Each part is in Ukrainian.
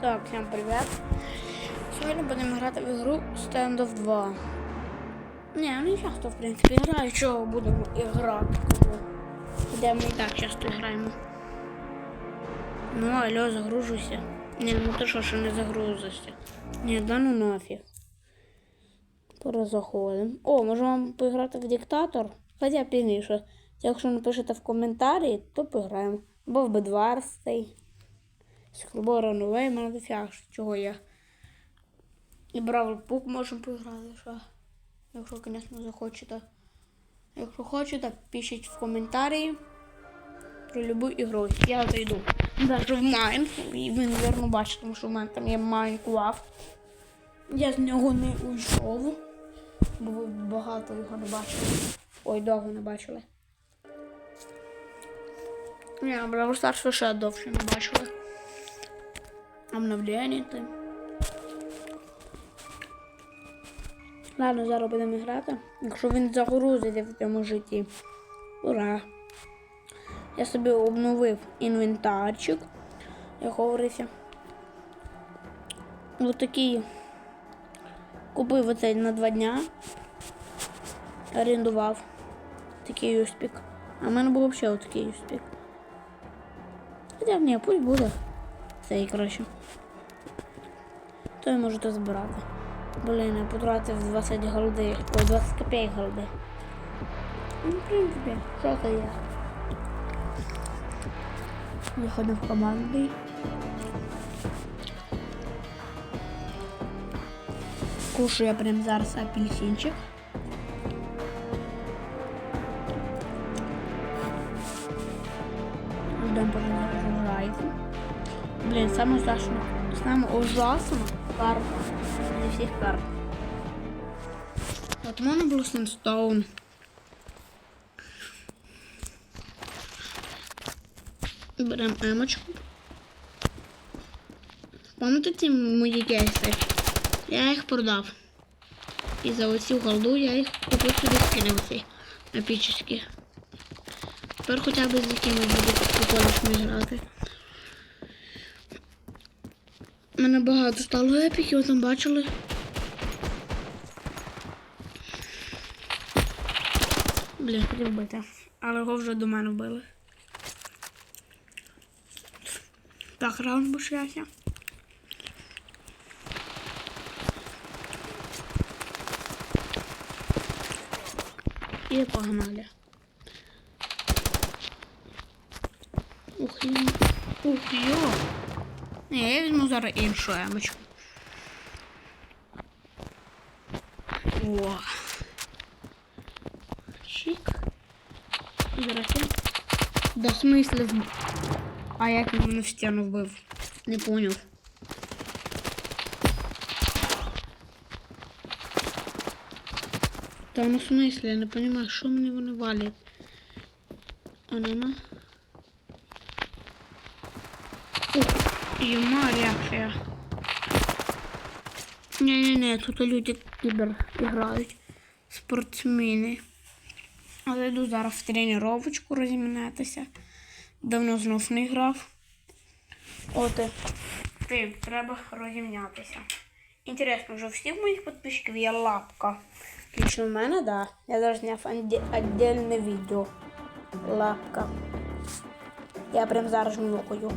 Так, всем привет. Сьогодні будемо грати в ігру Standoff 2. Не, ну часто, в принципі, граю, чого будемо грати. Де ми і так часто граємо. Ну, алло, загружуся. Ні, ну ти що, що не загрузишся. Ні, да ну нафіг. Перезаходимо. О, може вам поіграти в диктатор? Хоча пізніше. Якщо напишете в коментарі, то пограємо. Або в Бедварс цей. Скрубора новий, мене дофіг, чого я. І Бравл Пук можемо поіграти, що. Якщо, звісно, захочете. Якщо хочете, пишіть в коментарі про любу ігру. Я зайду. Даже в Майн. І ви, мабуть, бачите, тому що в мене там є Майнкрафт. Я з нього не уйшов. Бо ви багато його не бачили. Ой, довго не бачили. Ні, Бравл Старс ще довше не бачили. Обновлення там. Ладно, зараз будемо грати. Якщо він загрузиться в цьому житті. Ура! Я собі обновив інвентарчик, як говориться. Ось такий купив оцей на два дня. Орендував такий юспік. А в мене був взагалі такий юспік. Хоча ні, пусть буде. Цей краще. То я можете збирати. Блін, я потратив 20 голди. Ой, 20 копійок голди. Ну, в принципі, що це є? Виходив в команди. Кушаю я прям зараз апельсинчик. Ждем, пока загружается. Блин, самое ужасное. Самое ужасное карта. Не всех карт. Вот можно было Сенстоун. Берем емочку. Пам'ятаєте ці мої? Я їх продав. І за оцю голду я їх купив собі скинув ці епічні. Тепер хоча б з якими буду прикольнішими грати. У мене багато стало епіків, там бачили. Блін, хотів бити. Але його вже до мене вбили. Так, раунд почався. І погнали. Ух, йо. Ух, йо. Ні, я візьму зараз іншу емочку. О. Чик. Зараз я. Да з- А як він мене в стіну вбив? Не поняв. Та ну в смысле, я не понимаю, що мені вони валять. А ну на. Йома реакція. Не-не-не, тут люди кібер грають. Спортсмени. Але йду зараз в тренувачку розімнятися. Давно знов не грав. От. і, Ти, треба розімнятися. Інтересно, вже всіх моїх підписчиків є лапка. Лично в мене, да. Я зараз зняв віддільне відео. Лапка. Я прям зараз нюхаю.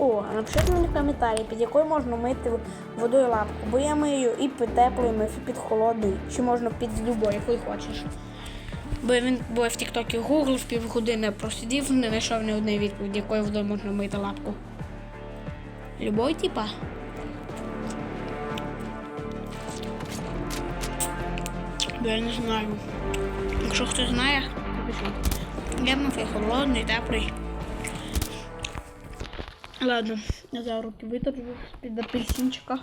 О, а напишіть мені в коментарі, під якою можна мити водою лапку. Бо я мию і під теплою, і під холодною. Чи можна під любою, якою хочеш. Бо він бо в Тіктокі гуглив півгодини просидів, не знайшов ні одної відповіді, якою водою можна мити лапку. Любой типа. Бо я не знаю. Якщо хтось знає, напишіть. Я мив холодний, теплий. Ладно, я за руки виторжу під апельсинчика.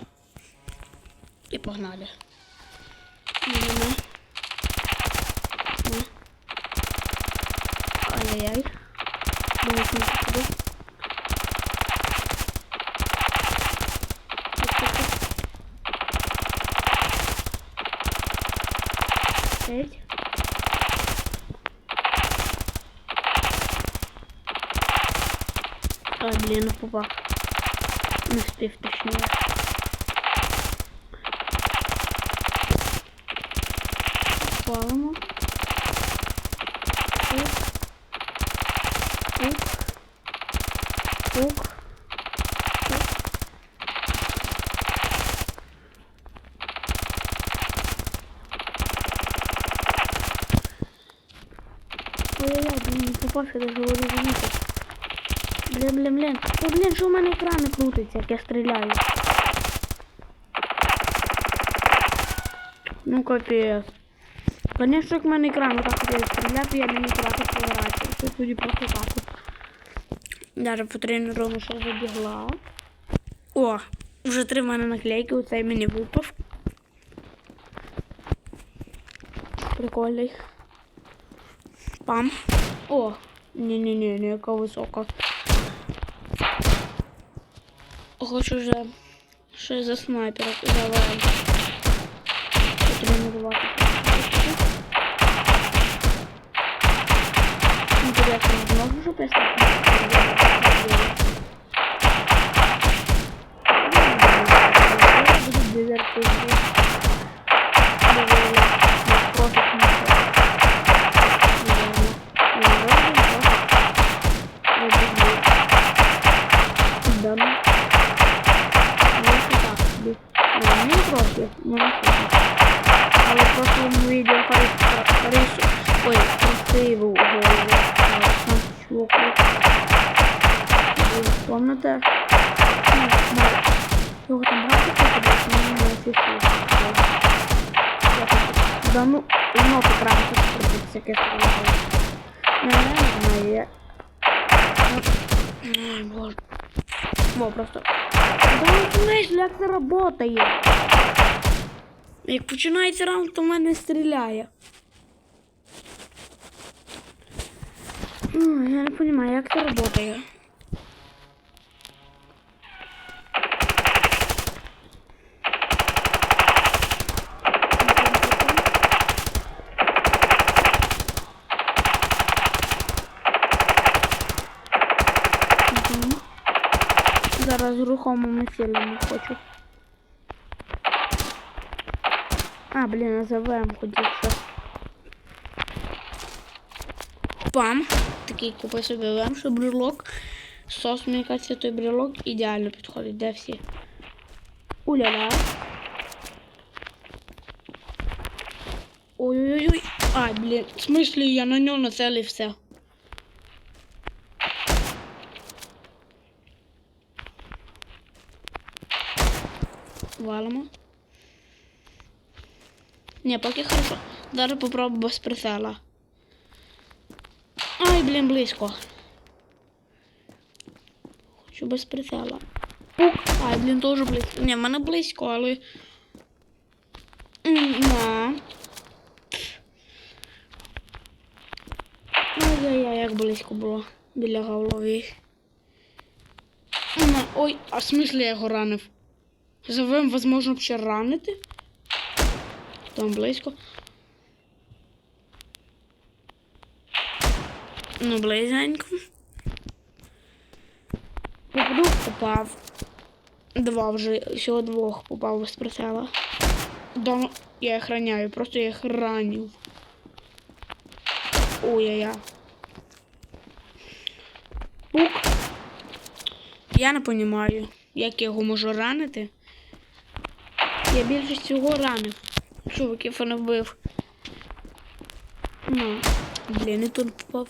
І погнали. Ай-яй-яй. Дивись, не попаду. П'ять. Ай, блін, не попав. Не встиг точніше. Палимо. Пук. Пук. Пук. Пук. Ой-ой-ой, блін, не попав, даже говорю, замітив. Блін, блін, блін. О, блін, що в мене екран не крутиться, як я стріляю. Ну, капець. Конечно, як в мене екран отак от я стріляти, я не міг так от поворачивати. Тоді просто так. Даже по тренеру ще забігла. О, вже три в мене наклейки, оцей мені випав. Прикольний. Пам. О, ні-ні-ні, не яка висока. Хочу вже ще за снайпера давай Потренувати. Интересно, можно же поставить? Буду дезертировать. Помните? Ну. Його там брати мені не фіфу. Да ну, воно покрам тут зробити всяке справи. Не, не знаю, я... Боже. Во, просто... Да ну, знаєш, як це работає? Як починається раунд, то в мене стріляє. Ну, я не розумію, як це працює. Зараз рухомими цілями хочу. А, блін, назовем хотів що. Пам. Такий купи собі вем, що брелок. Сос, мені кажеться, той брелок ідеально підходить, де всі. Уля-ля. Ой-ой-ой. А, блін, в смислі я на нього нацелився. Валимо. Не, поки хорошо. Даже попробую без прицела. Ай, блін, близько. Хочу без прицела. Пук. Ай, блін, теж близько. Не, в мене близько, але. На. Ай-яй-яй, як близько було біля голови. Ой, а в смислі я його ранив? Завем, возможно, ще ранити. Там близько. Ну, близенько. Попаду, попав. Два вже, всього двох попав без прицела. Да, я їх раняю, просто я їх ранив. Ой-я-я. Пук. Я не розумію, як я його можу ранити. Я більше всього ранив. Чуваків не вбив. Ну, блін, і тут попав.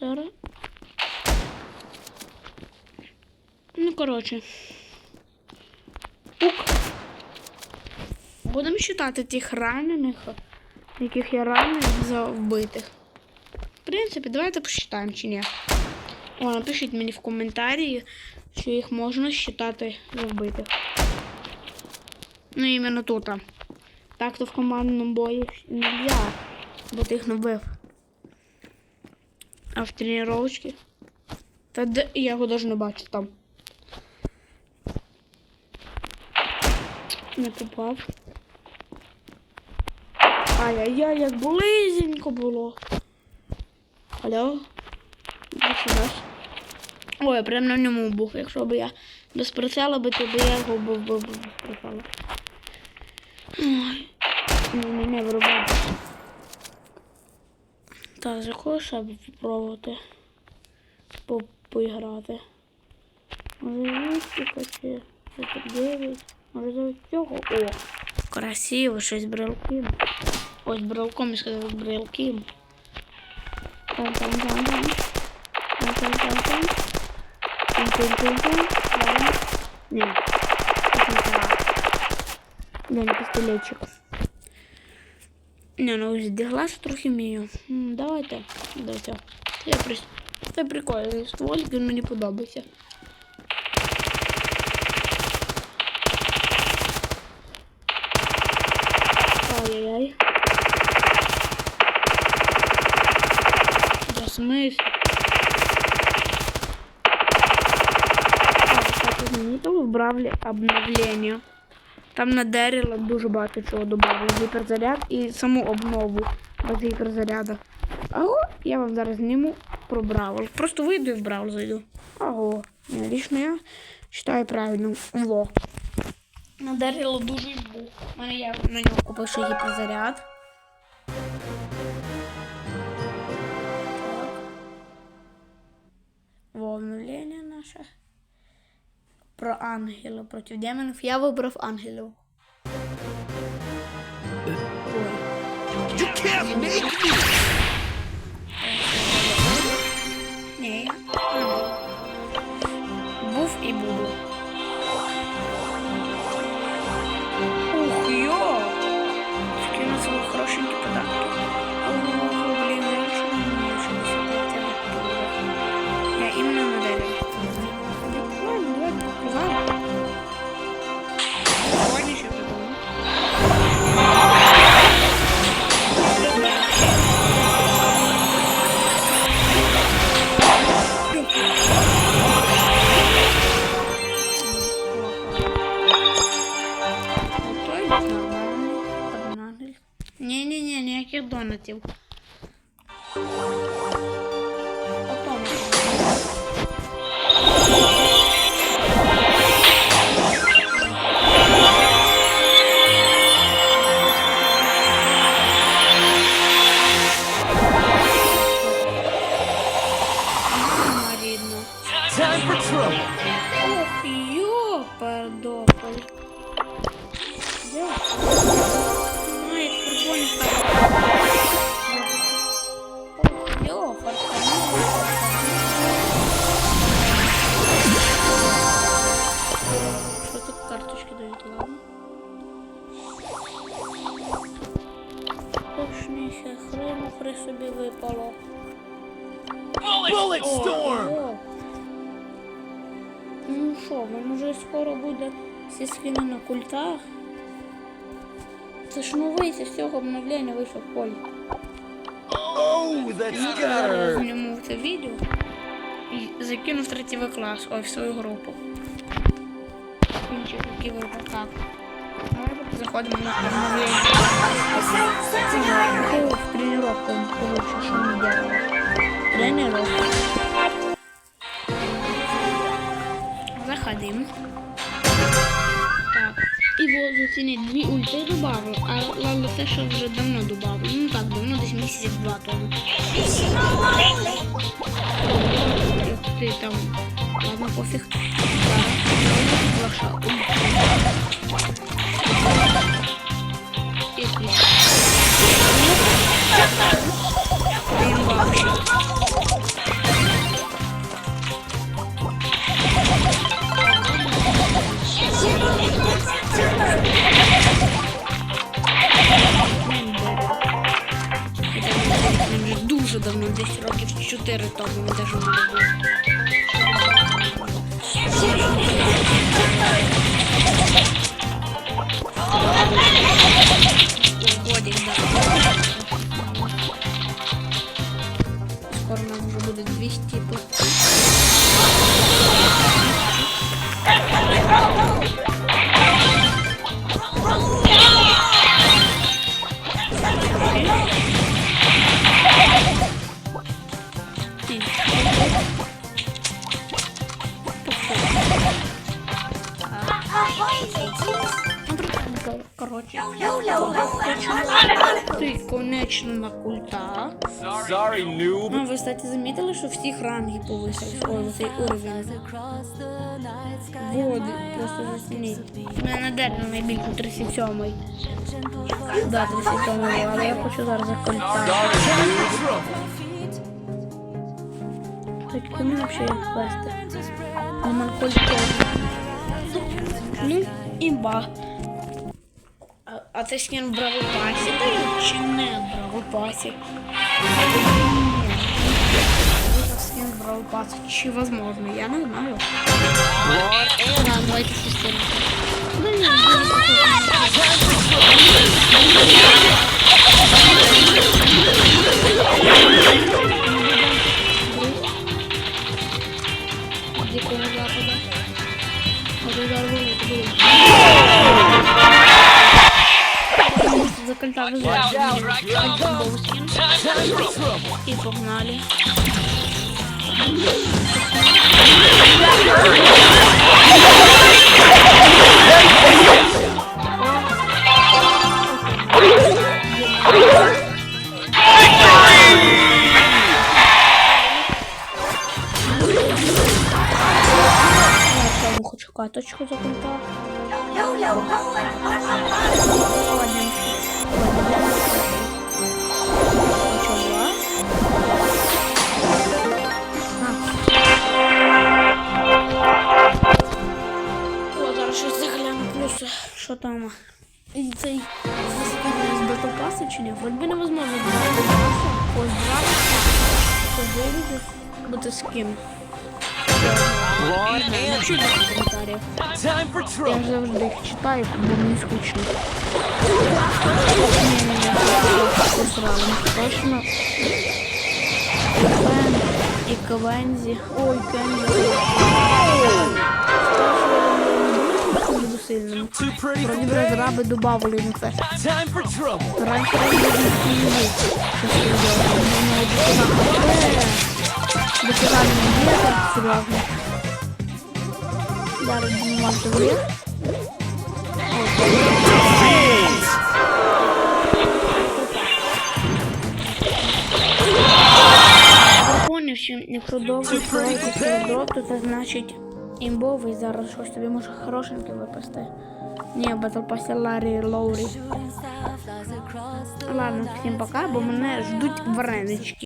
Зараз. Ну, коротше. Пук. Будемо считати тих ранених, яких я ранив за вбитих. В принципі, давайте посчитаємо чи ні. О, напишіть мені в коментарі, що їх можна считати за вбитих. Ну, іменно тут. Так то в командному бою нельзя, бо ти їх не вбив. А в тренировочці? Та де я його даже не бачу там. Не попав. Ай-яй-яй, як близенько було. Алло? Сюди? Ой, прям на ньому був. Якщо б я без прицела би, то би я його був би без прицела. Ой. Ні, ні, не вирубай. Так, за кого ще попробувати по поіграти? Може чи 9? Може за цього? О, красиво, щось брелким. Ось брелком я сказав брелким. Там, там. Давай. Ні. Не, ну ось діглаш трохи вмію. Давайте. Давайте. Я при... Це прикольний стволик, він мені подобається. Ай-яй-яй. Да смысл? Змініть вбравлі обновлення. Там на Деріла дуже багато чого додали. Гіперзаряд і саму обнову без гіперзаряду. Аго, я вам зараз зніму про Бравл. Просто вийду і в Бравл зайду. Аго. Ні, я вважаю правильно. Во. На Деріла дуже був. У мене я на нього купив ще гіперзаряд. Так. Во наше. Про ангелів проти демонів. Я вибрав ангелів. You can't make me! Ні, донатів. Обновлення вийшов полі. Oh, Я зніму це відео і закину в третій клас, ой, в свою групу. Інші такі випадки. Так. Заходимо на обновлення. В тренировку лучше, що ми делаем. Тренировка. Заходим. І вот зацінить дві ульти добавив, а ладно те, що вже давно добавив. Ну так, давно десь місяців два тому. Ти там. Ладно, пофіг. Зараз. 4 тому він даже не Ти конечно на культа. Sorry, noob. Ну, ви, кстати, замітили, що всіх ранги повисились. Ой, цей уровень. Вот, просто зацініть. У мене на дереві найбільше 37-й. Да, 37-й, але я хочу зараз за культа. Noob. Кому вообще їх вести? Нема культа. Ну, імба. А, це скін в Бравопасі дають чи не в Бравопасі? Скін в Бравопасі. Чи возможно, я не знаю. Да, давайте систему. За кольта вызывать. И погнали. Щось загляну плюс, що там. І цей з батлпаса чи ні? Вроді би невозможно з батлпаса позбиратися, подивитися, бути з ким. Коментарях. time for Я trouble. завжди їх читаю, бо мені скучно. Ні-ні-ні, посрали. Точно. І Квензі. Ой, Кензі. For trouble. Раніше я не знаю, що це робили. Докидали мені так серйозно. Зараз будемо мати вверх. Я поняв, що якщо довго творити серебро, то це значить імбовий зараз щось тобі може хорошеньке випасти. Ні, батлпасі Ларі Лоурі. Ладно, всім пока, бо мене ждуть варенички.